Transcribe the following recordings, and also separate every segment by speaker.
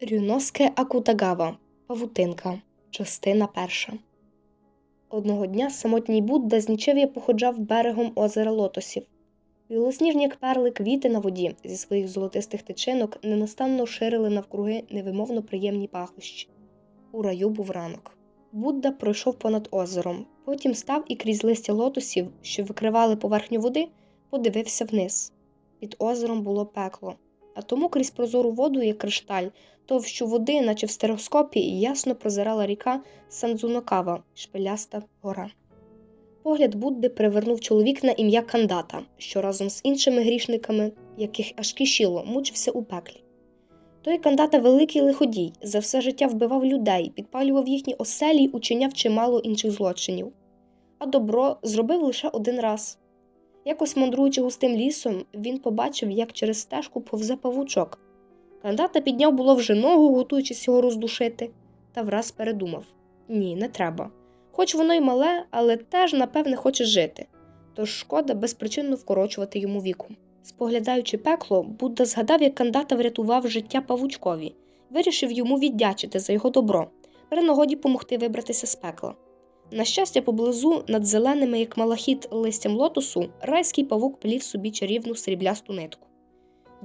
Speaker 1: Рюноске Акутагава Павутинка. Частина перша. Одного дня самотній Будда з нічев'я походжав берегом озера лотосів. Білосніжні, як перли, квіти на воді зі своїх золотистих тичинок ненастанно ширили навкруги невимовно приємні пахощі. У раю був ранок. Будда пройшов понад озером, потім став і крізь листя лотосів, що викривали поверхню води, подивився вниз. Під озером було пекло, а тому крізь прозору воду, як кришталь, товщу води, наче в стероскопі, ясно прозирала ріка Сандзунокава, шпиляста гора. Погляд Будди привернув чоловік на ім'я Кандата, що разом з іншими грішниками, яких аж кишіло, мучився у пеклі. Той Кандата великий лиходій, за все життя вбивав людей, підпалював їхні оселі й учиняв чимало інших злочинів. А добро зробив лише один раз. Якось мандруючи густим лісом, він побачив, як через стежку повзе павучок. Кандата підняв було вже ногу, готуючись його роздушити, та враз передумав ні, не треба. Хоч воно й мале, але теж, напевне, хоче жити, тож шкода безпричинно вкорочувати йому віку. Споглядаючи пекло, Будда згадав, як кандата врятував життя павучкові, вирішив йому віддячити за його добро, при нагоді помогти вибратися з пекла. На щастя, поблизу, над зеленими, як малахіт, листям лотосу, райський павук плів собі чарівну сріблясту нитку.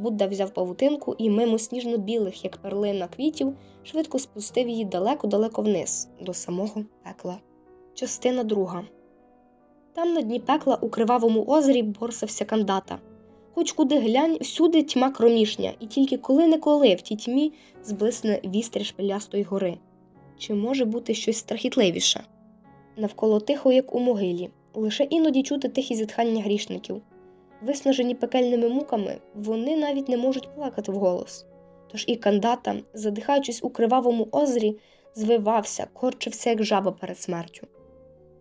Speaker 1: Будда взяв павутинку і мимо сніжно-білих, як перлина квітів, швидко спустив її далеко-далеко вниз, до самого пекла. Частина друга. Там на дні пекла у кривавому озері борсався кандата. Хоч куди глянь, всюди тьма кромішня, і тільки коли-неколи в тій тьмі зблисне вістря шпилястої гори. Чи може бути щось страхітливіше? Навколо тихо, як у могилі, лише іноді чути тихі зітхання грішників. Виснажені пекельними муками, вони навіть не можуть плакати вголос. Тож і кандата, задихаючись у кривавому озері, звивався, корчився, як жаба перед смертю.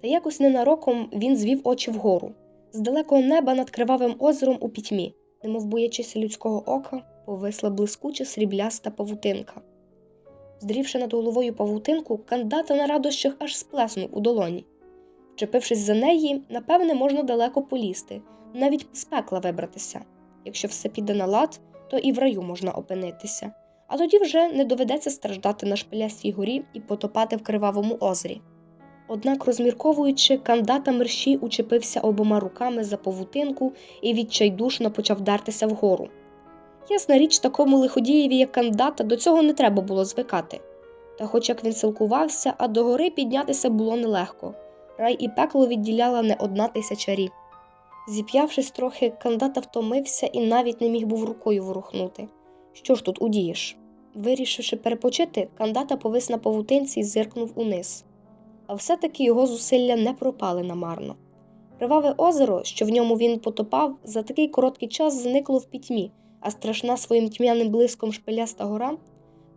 Speaker 1: Та якось ненароком він звів очі вгору, з далекого неба над кривавим озером у пітьмі, немов боячися людського ока, повисла блискуча срібляста павутинка. Здрівши над головою павутинку, кандата на радощах аж сплеснув у долоні. Вчепившись за неї, напевне, можна далеко полізти, навіть з пекла вибратися. Якщо все піде на лад, то і в раю можна опинитися, а тоді вже не доведеться страждати на шпилястій горі і потопати в кривавому озері. Однак, розмірковуючи, кандата мерщій учепився обома руками за павутинку і відчайдушно почав дертися вгору. Ясна річ, такому лиходієві, як кандата, до цього не треба було звикати. Та, хоч як він силкувався, а до гори піднятися було нелегко. Рай і пекло відділяла не одна тисяча рік. Зіп'явшись трохи, кандата втомився і навіть не міг був рукою ворухнути. Що ж тут удієш? Вирішивши перепочити, кандата повис на павутинці і зиркнув униз. А все-таки його зусилля не пропали намарно. Криваве озеро, що в ньому він потопав, за такий короткий час зникло в пітьмі, а страшна своїм тьмяним блиском шпиляста гора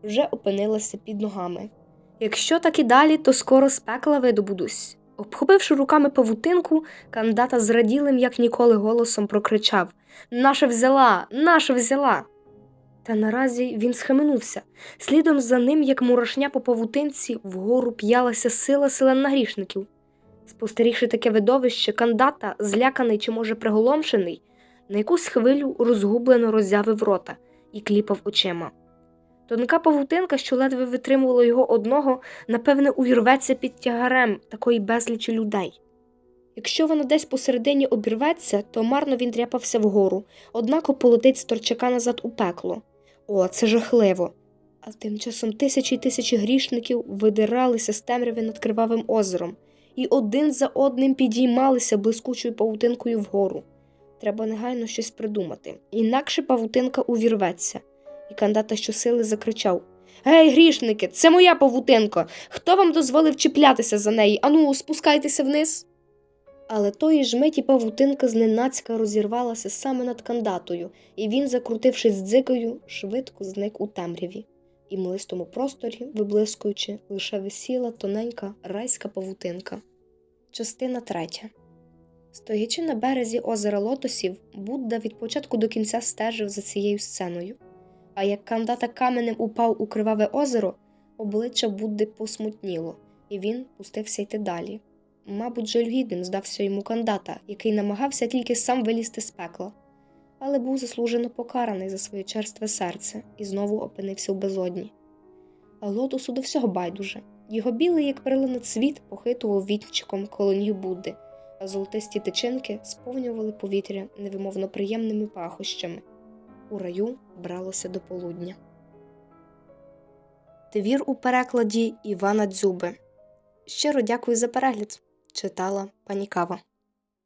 Speaker 1: вже опинилася під ногами. Якщо так і далі, то скоро з пекла видобудусь. Обхопивши руками павутинку, кандата зраділим, як ніколи, голосом прокричав Наша взяла, наша взяла. Та наразі він схаменувся. Слідом за ним, як мурашня по павутинці, вгору п'ялася сила селена грішників. Спостерігши таке видовище, кандата, зляканий чи, може, приголомшений, на якусь хвилю розгублено роззявив рота і кліпав очима. Тонка павутинка, що ледве витримувала його одного, напевне, увірветься під тягарем такої безлічі людей. Якщо вона десь посередині обірветься, то марно він тряпався вгору, однако полетить з торчака назад у пекло. О, це жахливо. А тим часом тисячі й тисячі грішників видиралися з темряви над кривавим озером і один за одним підіймалися блискучою павутинкою вгору. Треба негайно щось придумати, інакше павутинка увірветься і кандата щосили закричав Гей, грішники, це моя павутинка. Хто вам дозволив чіплятися за неї? Ану, спускайтеся вниз. Але тої ж миті павутинка зненацька розірвалася саме над кандатою, і він, закрутившись дзикою, швидко зник у темряві. І в млистому просторі, виблискуючи, лише висіла тоненька райська павутинка. Частина третя. Стоячи на березі озера лотосів, Будда від початку до кінця стежив за цією сценою. А як кандата каменем упав у криваве озеро, обличчя Будди посмутніло, і він пустився йти далі. Мабуть, жалюгідним здався йому кандата, який намагався тільки сам вилізти з пекла, але був заслужено покараний за своє черстве серце і знову опинився в безодні. А лотосу до всього байдуже. Його білий, як перелина цвіт, похитував вінчиком колонію Будди, а золотисті тичинки сповнювали повітря невимовно приємними пахощами. У раю бралося до полудня. Твір у перекладі Івана Дзюби. Щиро дякую за перегляд. Читала пані Кава.